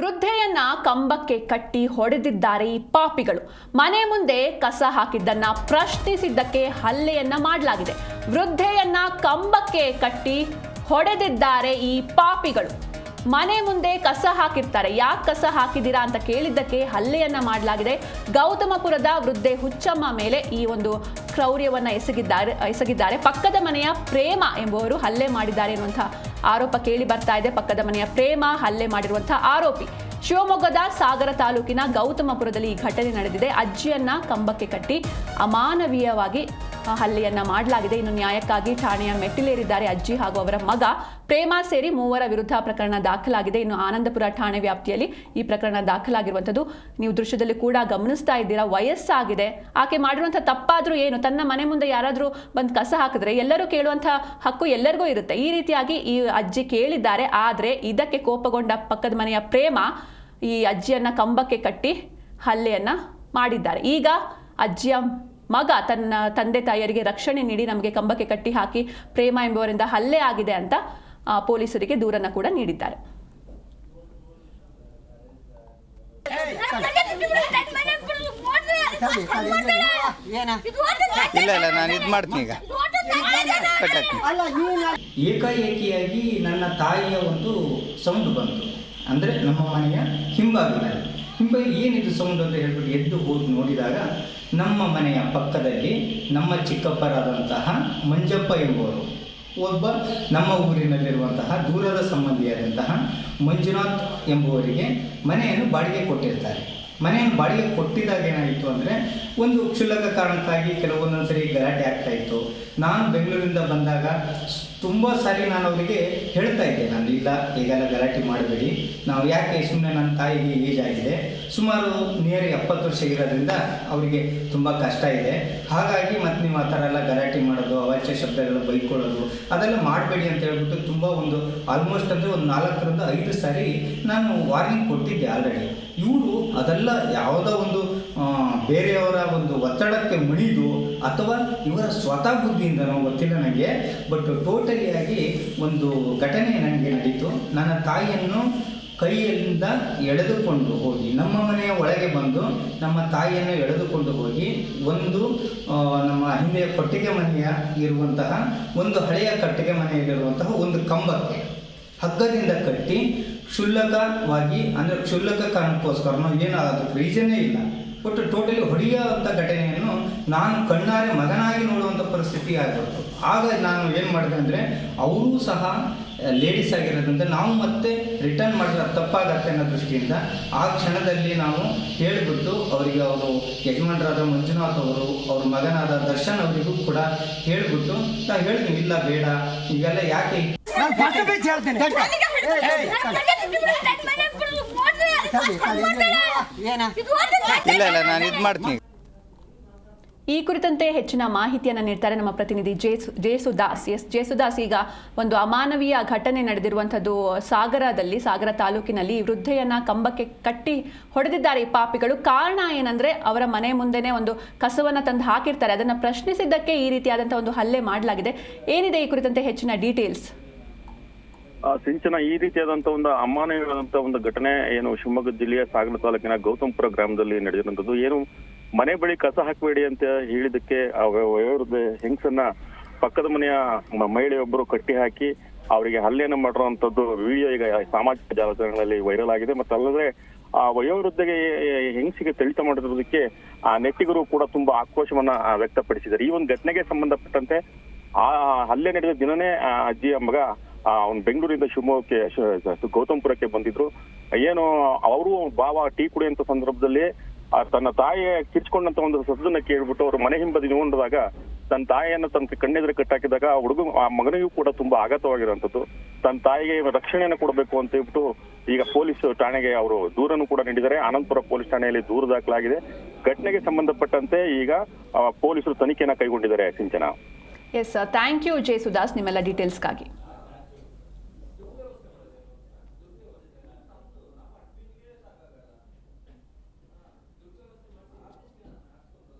ವೃದ್ಧೆಯನ್ನ ಕಂಬಕ್ಕೆ ಕಟ್ಟಿ ಹೊಡೆದಿದ್ದಾರೆ ಈ ಪಾಪಿಗಳು. ಮನೆ ಮುಂದೆ ಕಸ ಹಾಕಿದ್ದನ್ನ ಪ್ರಶ್ನಿಸಿದ್ದಕ್ಕೆ ಹಲ್ಲೆಯನ್ನ ಮಾಡಲಾಗಿದೆ. ವೃದ್ಧೆಯನ್ನ ಕಂಬಕ್ಕೆ ಕಟ್ಟಿ ಹೊಡೆದಿದ್ದಾರೆ ಈ ಪಾಪಿಗಳು. ಮನೆ ಮುಂದೆ ಕಸ ಹಾಕಿರ್ತಾರೆ. ಯಾಕೆ ಕಸ ಹಾಕಿದ್ದೀರಾ ಅಂತ ಕೇಳಿದ್ದಕ್ಕೆ ಹಲ್ಲೆಯನ್ನ ಮಾಡಲಾಗಿದೆ. ಗೌತಮಪುರದ ವೃದ್ಧೆ ಹುಚ್ಚಮ್ಮ ಮೇಲೆ ಈ ಒಂದು ಕ್ರೌರ್ಯವನ್ನ ಎಸಗಿದ್ದಾರೆ ಎಸಗಿದ್ದಾರೆ. ಪಕ್ಕದ ಮನೆಯ ಪ್ರೇಮ ಎಂಬುವರು ಹಲ್ಲೆ ಮಾಡಿದ್ದಾರೆ ಎನ್ನುವಂಥ ಆರೋಪ ಕೇಳಿ ಬರ್ತಾ ಇದೆ. ಪಕ್ಕದ ಮನೆಯ ಪ್ರೇಮ ಹಲ್ಲೆ ಮಾಡಿರುವಂತಹ ಆರೋಪಿ. ಶಿವಮೊಗ್ಗದ ಸಾಗರ ತಾಲೂಕಿನ ಗೌತಮಪುರದಲ್ಲಿ ಈ ಘಟನೆ ನಡೆದಿದೆ. ಅಜ್ಜಿಯನ್ನ ಕಂಬಕ್ಕೆ ಕಟ್ಟಿ ಅಮಾನವೀಯವಾಗಿ ಹಲ್ಲೆಯನ್ನ ಮಾಡಲಾಗಿದೆ. ಇನ್ನು ನ್ಯಾಯಕ್ಕಾಗಿ ಠಾಣೆಯ ಮೆಟ್ಟಿಲೇರಿದ್ದಾರೆ ಅಜ್ಜಿ ಹಾಗೂ ಅವರ ಮಗ. ಪ್ರೇಮ ಸೇರಿ ಮೂವರ ವಿರುದ್ಧ ಪ್ರಕರಣ ದಾಖಲಾಗಿದೆ. ಇನ್ನು ಆನಂದಪುರ ಠಾಣೆ ವ್ಯಾಪ್ತಿಯಲ್ಲಿ ಈ ಪ್ರಕರಣ ದಾಖಲಾಗಿರುವಂಥದ್ದು. ನೀವು ದೃಶ್ಯದಲ್ಲಿ ಕೂಡ ಗಮನಿಸ್ತಾ ಇದ್ದೀರಾ? ವಯಸ್ಸಾಗಿದೆ. ಆಕೆ ಮಾಡಿರುವಂಥ ತಪ್ಪಾದರೂ ಏನು? ತನ್ನ ಮನೆ ಮುಂದೆ ಯಾರಾದರೂ ಬಂದು ಕಸ ಹಾಕಿದ್ರೆ ಎಲ್ಲರೂ ಕೇಳುವಂಥ ಹಕ್ಕು ಎಲ್ಲರಿಗೂ ಇರುತ್ತೆ. ಈ ರೀತಿಯಾಗಿ ಈ ಅಜ್ಜಿ ಕೇಳಿದ್ದಾರೆ. ಆದರೆ ಇದಕ್ಕೆ ಕೋಪಗೊಂಡ ಪಕ್ಕದ ಮನೆಯ ಪ್ರೇಮ ಈ ಅಜ್ಜಿಯನ್ನ ಕಂಬಕ್ಕೆ ಕಟ್ಟಿ ಹಲ್ಲೆಯನ್ನ ಮಾಡಿದ್ದಾರೆ. ಈಗ ಅಜ್ಜಿಯ ಮಗ ತನ್ನ ತಂದೆ ತಾಯಿಯರಿಗೆ ರಕ್ಷಣೆ ನೀಡಿ ನಮಗೆ ಕಂಬಕ್ಕೆ ಕಟ್ಟಿ ಹಾಕಿ ಪ್ರೇಮ ಎಂಬುವರಿಂದ ಹಲ್ಲೆ ಆಗಿದೆ ಅಂತ ಪೊಲೀಸರಿಗೆ ದೂರನ್ನ ಕೂಡ ನೀಡಿದ್ದಾರೆ. ಏನ ಇಲ್ಲ ಇಲ್ಲ ನಾನು ಇದು ಮಾಡ್ತೀನಿ ಈಗ. ಏಕಾಏಕಿಯಾಗಿ ನನ್ನ ತಾಯಿಯ ಒಂದು ಸೌಂಡ್ ಬಂತು. ಅಂದ್ರೆ ನಮ್ಮ ಮನೆಯ ಹಿಂಬಾಗಿಲಲ್ಲಿ ಹಿಂಬಾಗಿ ಏನಿದು ಸೌಂಡ್ ಅಂತ ಹೇಳ್ಬಿಟ್ಟು ಎದ್ದು ಹೋಗಿ ನೋಡಿದಾಗ ನಮ್ಮ ಮನೆಯ ಪಕ್ಕದಲ್ಲಿ ನಮ್ಮ ಚಿಕ್ಕಪ್ಪರಾದಂತಹ ಮಂಜಪ್ಪ ಎಂಬುವರು. ಒಬ್ಬ ನಮ್ಮ ಊರಿನಲ್ಲಿರುವಂತಹ ದೂರದ ಸಂಬಂಧಿಯಾದಂತಹ ಮಂಜುನಾಥ್ ಎಂಬುವರಿಗೆ ಮನೆಯನ್ನು ಬಾಡಿಗೆ ಕೊಟ್ಟಿರ್ತಾರೆ. ಮನೆಯನ್ನು ಬಾಡಿಗೆ ಕೊಟ್ಟಿದಾಗ ಏನಾಯಿತು ಅಂದರೆ ಒಂದು ಕ್ಷುಲ್ಲಕ ಕಾರಣಕ್ಕಾಗಿ ಕೆಲವೊಂದೊಂದು ಸರಿ ಗಲಾಟೆ ಆಗ್ತಾ ಇತ್ತು. ನಾನು ಬೆಂಗಳೂರಿಂದ ಬಂದಾಗ ತುಂಬ ಸಾರಿ ನಾನು ಅವರಿಗೆ ಹೇಳ್ತಾ ಇದ್ದೆ, ನಾನು ಇಲ್ಲ, ಈಗೆಲ್ಲ ಗಲಾಟೆ ಮಾಡಬೇಡಿ. ನಾವು ಯಾಕೆ ಸುಮ್ಮನೆ ನನ್ನ ತಾಯಿಗೆ ಏಜ್ ಆಗಿದೆ? ಸುಮಾರು ನಿಯರ್ ಎಪ್ಪತ್ತು ವರ್ಷ ಇರೋದ್ರಿಂದ ಅವರಿಗೆ ತುಂಬ ಕಷ್ಟ ಇದೆ. ಹಾಗಾಗಿ ಮತ್ತು ನೀವು ಆ ಎಲ್ಲ ಗಲಾಟೆ ಮಾಡೋದು ಅವಾಚ್ಯ ಶಬ್ದಗಳು ಬೈಕೊಳ್ಳೋದು, ಅದೆಲ್ಲ ಮಾಡಬೇಡಿ ಅಂತ ಹೇಳ್ಬಿಟ್ಟು ತುಂಬ ಒಂದು ಆಲ್ಮೋಸ್ಟ್ ಅಂದರೆ ಒಂದು ನಾಲ್ಕರಿಂದ ಐದು ಸಾರಿ ನಾನು ವಾರ್ನಿಂಗ್ ಕೊಟ್ಟಿದ್ದೆ ಆಲ್ರೆಡಿ ಇವರು ಅದೆಲ್ಲ ಯಾವುದೋ ಒಂದು ಬೇರೆಯವರ ಒಂದು ಒತ್ತಡಕ್ಕೆ ಮಣಿದು ಅಥವಾ ಇವರ ಸ್ವತಃ ಬುದ್ಧಿಯಿಂದನೋ ಗೊತ್ತಿಲ್ಲ ನನಗೆ ಬಟ್ ಟೋಟಲಿಯಾಗಿ ಒಂದು ಘಟನೆ ನನಗೆ ನಡೀತು. ನನ್ನ ತಾಯಿಯನ್ನು ಕೈಯಿಂದ ಎಳೆದುಕೊಂಡು ಹೋಗಿ, ನಮ್ಮ ಮನೆಯ ಒಳಗೆ ಬಂದು ನಮ್ಮ ತಾಯಿಯನ್ನು ಎಳೆದುಕೊಂಡು ಹೋಗಿ, ಒಂದು ನಮ್ಮ ಹಿಂದೆಯ ಕೊಟ್ಟಿಗೆ ಮನೆಯ ಇರುವಂತಹ, ಒಂದು ಹಳೆಯ ಕಟ್ಟಿಗೆ ಮನೆಯಲ್ಲಿರುವಂತಹ ಒಂದು ಕಂಬಕ್ಕೆ ಹಗ್ಗದಿಂದ ಕಟ್ಟಿ ಕ್ಷುಲ್ಲಕವಾಗಿ, ಅಂದರೆ ಕ್ಷುಲ್ಲಕ ಕಾರಣಕ್ಕೋಸ್ಕರ ಏನು ಅದಕ್ಕೆ ರೀಸನ್ನೇ ಇಲ್ಲ. ಒಟ್ಟು ಟೋಟಲಿ ಹೊಡೆಯುವಂಥ ಘಟನೆಯನ್ನು ನಾನು ಕಣ್ಣಾರೆ ಮಗನಾಗಿ ನೋಡುವಂಥ ಪರಿಸ್ಥಿತಿ ಆಗಿಬಿಡ್ತು. ಆಗ ನಾನು ಏನು ಮಾಡಿದೆ ಅಂದರೆ, ಅವರೂ ಸಹ ಲೇಡೀಸ್ ಆಗಿರೋದ್ರಿಂದ ನಾವು ಮತ್ತೆ ರಿಟರ್ನ್ ಮಾಡಿದ್ರೆ ಅದು ತಪ್ಪಾಗತ್ತೆ ಅನ್ನೋ ದೃಷ್ಟಿಯಿಂದ ಆ ಕ್ಷಣದಲ್ಲಿ ನಾವು ಹೇಳಿಬಿಟ್ಟು ಅವರಿಗೆ ಅವರು ಯಜಮಾನರಾದ ಮಂಜುನಾಥ್ ಅವರು ಅವ್ರ ಮಗನಾದ ದರ್ಶನ್ ಅವರಿಗೂ ಕೂಡ ಹೇಳಿಬಿಟ್ಟು ನಾವು ಹೇಳ್ತೀವಿ ಇಲ್ಲ ಬೇಡ ಈಗೆಲ್ಲ ಯಾಕೆ ನಾನು ಫಸ್ಟ್ ಪೇಜ್ ಹೇಳ್ತೇನೆ. ಏನ? ಇಲ್ಲ ಇಲ್ಲ ನಾನು ಇದು ಮಾಡ್ತೀನಿ. ಈ ಕುರಿತಂತೆ ಹೆಚ್ಚಿನ ಮಾಹಿತಿಯನ್ನು ನೀಡ್ತಾರೆ ನಮ್ಮ ಪ್ರತಿನಿಧಿ ಜೇಸು, ಜೇಸುದಾಸ್. ಎಸ್, ಜೇಸುದಾಸ್ ಈಗ ಒಂದು ಅಮಾನವೀಯ ಘಟನೆ ನಡೆದಿರುವಂಥದ್ದು ಸಾಗರದಲ್ಲಿ, ಸಾಗರ ತಾಲೂಕಿನಲ್ಲಿ. ವೃದ್ಧೆಯನ್ನ ಕಂಬಕ್ಕೆ ಕಟ್ಟಿ ಹೊಡೆದಿದ್ದಾರೆ ಈ ಪಾಪಿಗಳು. ಕಾರಣ ಏನಂದ್ರೆ ಅವರ ಮನೆ ಮುಂದೆನೆ ಒಂದು ಕಸವನ್ನ ತಂದು ಹಾಕಿರ್ತಾರೆ. ಅದನ್ನ ಪ್ರಶ್ನಿಸಿದ್ದಕ್ಕೆ ಈ ರೀತಿಯಾದಂಥ ಒಂದು ಹಲ್ಲೆ ಮಾಡಲಾಗಿದೆ. ಏನಿದೆ ಈ ಕುರಿತಂತೆ ಹೆಚ್ಚಿನ ಡೀಟೇಲ್ಸ್? ಸಿಂಚನ, ಈ ರೀತಿಯಾದಂತ ಒಂದು ಅಮಾನವೀಯವಾದಂತಹ ಒಂದು ಘಟನೆ ಏನು ಶಿವಮೊಗ್ಗ ಜಿಲ್ಲೆಯ ಸಾಗರ ತಾಲೂಕಿನ ಗೌತಮ್ಪುರ ಗ್ರಾಮದಲ್ಲಿ ನಡೆದಿರುವಂತದ್ದು ಏನು ಮನೆ ಬಳಿ ಕಸ ಹಾಕಬೇಡಿ ಅಂತ ಹೇಳಿದಕ್ಕೆ ಆ ವಯೋವೃದ್ಧೆ ಹೆಂಗಸನ್ನ ಪಕ್ಕದ ಮನೆಯ ಮಹಿಳೆಯೊಬ್ಬರು ಕಟ್ಟಿ ಹಾಕಿ ಅವರಿಗೆ ಹಲ್ಲೆಯನ್ನು ಮಾಡಿರುವಂತದ್ದು ವಿಡಿಯೋ ಈಗ ಸಾಮಾಜಿಕ ಜಾಲತಾಣಗಳಲ್ಲಿ ವೈರಲ್ ಆಗಿದೆ. ಮತ್ತೆ ಅಲ್ಲದೆ ಆ ವಯೋವೃದ್ಧಗೆ ಹೆಂಗಸಿಗೆ ತಳಿತ ಮಾಡಿರೋದಕ್ಕೆ ಆ ನೆಟ್ಟಿಗರು ಕೂಡ ತುಂಬಾ ಆಕ್ರೋಶವನ್ನ ವ್ಯಕ್ತಪಡಿಸಿದ್ದಾರೆ. ಈ ಒಂದು ಘಟನೆಗೆ ಸಂಬಂಧಪಟ್ಟಂತೆ ಆ ಹಲ್ಲೆ ನಡೆದ ದಿನನೇ ಆ ಅಜ್ಜಿಯ ಮಗ ಅವ್ನು ಬೆಂಗಳೂರಿಂದ ಶಿವಮೊಗ್ಗಕ್ಕೆ ಗೌತಮಪುರಕ್ಕೆ ಬಂದಿದ್ರು. ಏನು, ಅವರು ಬಾವ ಟೀ ಕುಡಿಯುವಂತ ಸಂದರ್ಭದಲ್ಲಿ ತನ್ನ ತಾಯಿಯ ಕಿಚ್ಕೊಂಡಂತ ಒಂದು ಸದ್ದನ್ನ ಕೇಳ್ಬಿಟ್ಟು ಅವ್ರ ಮನೆ ಹಿಂಬದಿ ನೋಡಿದಾಗ ತನ್ನ ತಾಯಿಯನ್ನ ತನ್ನ ಕಣ್ಣೆದ್ರೆ ಕಟ್ಟಾಕಿದಾಗ ಆ ಹುಡುಗ, ಆ ಮಗನಿಗೂ ಕೂಡ ತುಂಬಾ ಆಘಾತವಾಗಿರುವಂತದ್ದು ತನ್ನ ತಾಯಿಗೆ ರಕ್ಷಣೆಯನ್ನು ಕೊಡಬೇಕು ಅಂತ ಹೇಳ್ಬಿಟ್ಟು ಈಗ ಪೊಲೀಸ್ ಠಾಣೆಗೆ ಅವರು ದೂರನ್ನು ಕೂಡ ನೀಡಿದ್ದಾರೆ. ಆನಂದಪುರ ಪೊಲೀಸ್ ಠಾಣೆಯಲ್ಲಿ ದೂರು ದಾಖಲಾಗಿದೆ. ಘಟನೆಗೆ ಸಂಬಂಧಪಟ್ಟಂತೆ ಈಗ ಪೊಲೀಸರು ತನಿಖೆಯನ್ನ ಕೈಗೊಂಡಿದ್ದಾರೆ Sinchana. Yes thank you Jesudas ನಿಮ್ಮೆಲ್ಲ ಡೀಟೇಲ್ಸ್ಗಾಗಿ